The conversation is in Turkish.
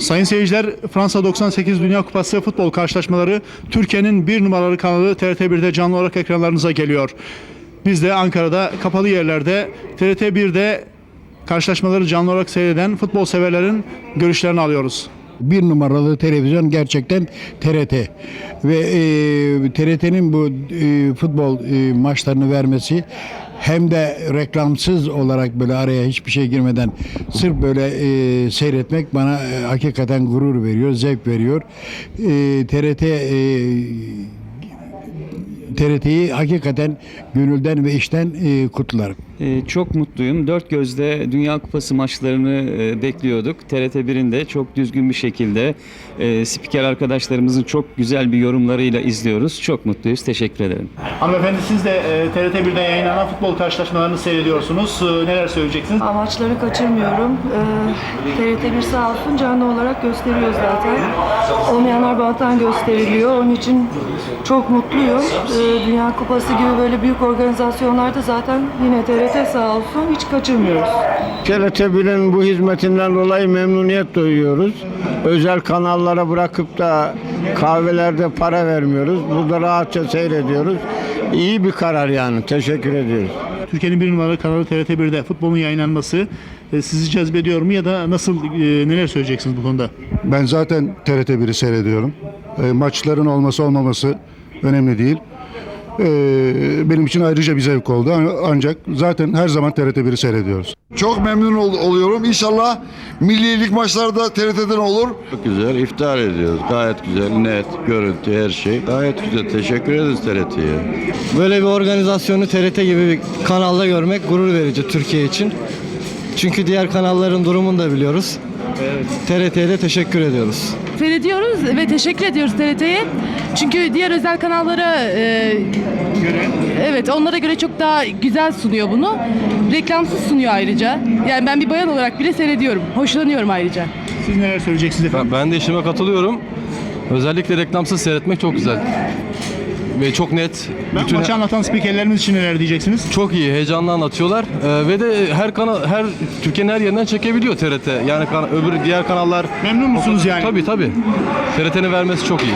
Sayın seyirciler, Fransa 98 Dünya Kupası futbol karşılaşmaları Türkiye'nin bir numaralı kanalı TRT1'de canlı olarak ekranlarınıza geliyor. Biz de Ankara'da kapalı yerlerde TRT1'de karşılaşmaları canlı olarak seyreden futbol severlerin görüşlerini alıyoruz. Bir numaralı televizyon gerçekten TRT ve e, TRT'nin bu e, futbol e, maçlarını vermesi hem de reklamsız olarak böyle araya hiçbir şey girmeden sırf böyle e, seyretmek bana e, hakikaten gurur veriyor, zevk veriyor. E, TRT e, TRT'yi hakikaten gönülden ve içten e, kutlarım. Ee, çok mutluyum. Dört gözle Dünya Kupası maçlarını e, bekliyorduk. TRT1'in de çok düzgün bir şekilde e, spiker arkadaşlarımızın çok güzel bir yorumlarıyla izliyoruz. Çok mutluyuz. Teşekkür ederim. Hanımefendi siz de e, TRT1'de yayınlanan futbol karşılaşmalarını seyrediyorsunuz. E, Neler söyleyeceksiniz? Amaçları kaçırmıyorum. Ee, TRT1 sağ olsun canlı olarak gösteriyor zaten. Banttan gösteriliyor. Onun için çok mutluyum. Ee, Dünya Kupası gibi böyle büyük organizasyonlarda zaten yine TRT sağ olsun hiç kaçırmıyoruz. TRT1'in bu hizmetinden dolayı memnuniyet duyuyoruz. Özel kanallara bırakıp da kahvelerde para vermiyoruz. Burada rahatça seyrediyoruz. İyi bir karar yani. Teşekkür ediyoruz. Türkiye'nin bir numaralı kanalı TRT1'de futbolun yayınlanması e, sizi cezbediyor mu ya da nasıl e, neler söyleyeceksiniz bu konuda? Ben zaten TRT1'i seyrediyorum. E, maçların olması olmaması önemli değil. E, benim için ayrıca bir zevk oldu. Ancak zaten her zaman TRT1'i seyrediyoruz. Çok memnun ol- oluyorum. İnşallah millilik maçları da TRT'den olur. Çok güzel iftar ediyoruz. Gayet güzel, net, görüntü, her şey. Gayet güzel. Teşekkür ederiz TRT'ye. Böyle bir organizasyonu TRT gibi bir kanalda görmek gurur verici Türkiye için. Çünkü diğer kanalların durumunu da biliyoruz. TRT'ye de teşekkür ediyoruz. Seyrediyoruz ve teşekkür ediyoruz TRT'ye. Çünkü diğer özel kanallara e, evet onlara göre çok daha güzel sunuyor bunu. Reklamsız sunuyor ayrıca. Yani ben bir bayan olarak bile seyrediyorum. Hoşlanıyorum ayrıca. Siz neler söyleyeceksiniz efendim? Ben de işime katılıyorum. Özellikle reklamsız seyretmek çok güzel. Ve çok net. Ben Bütün maçı anlatan spikerlerimiz için neler diyeceksiniz? çok iyi, heyecanlı anlatıyorlar. Ee, ve de her kanal her Türkiye'nin her yerinden çekebiliyor TRT. Yani kan- öbür diğer kanallar Memnun musunuz yani? Tabii tabii. TRT'nin vermesi çok iyi.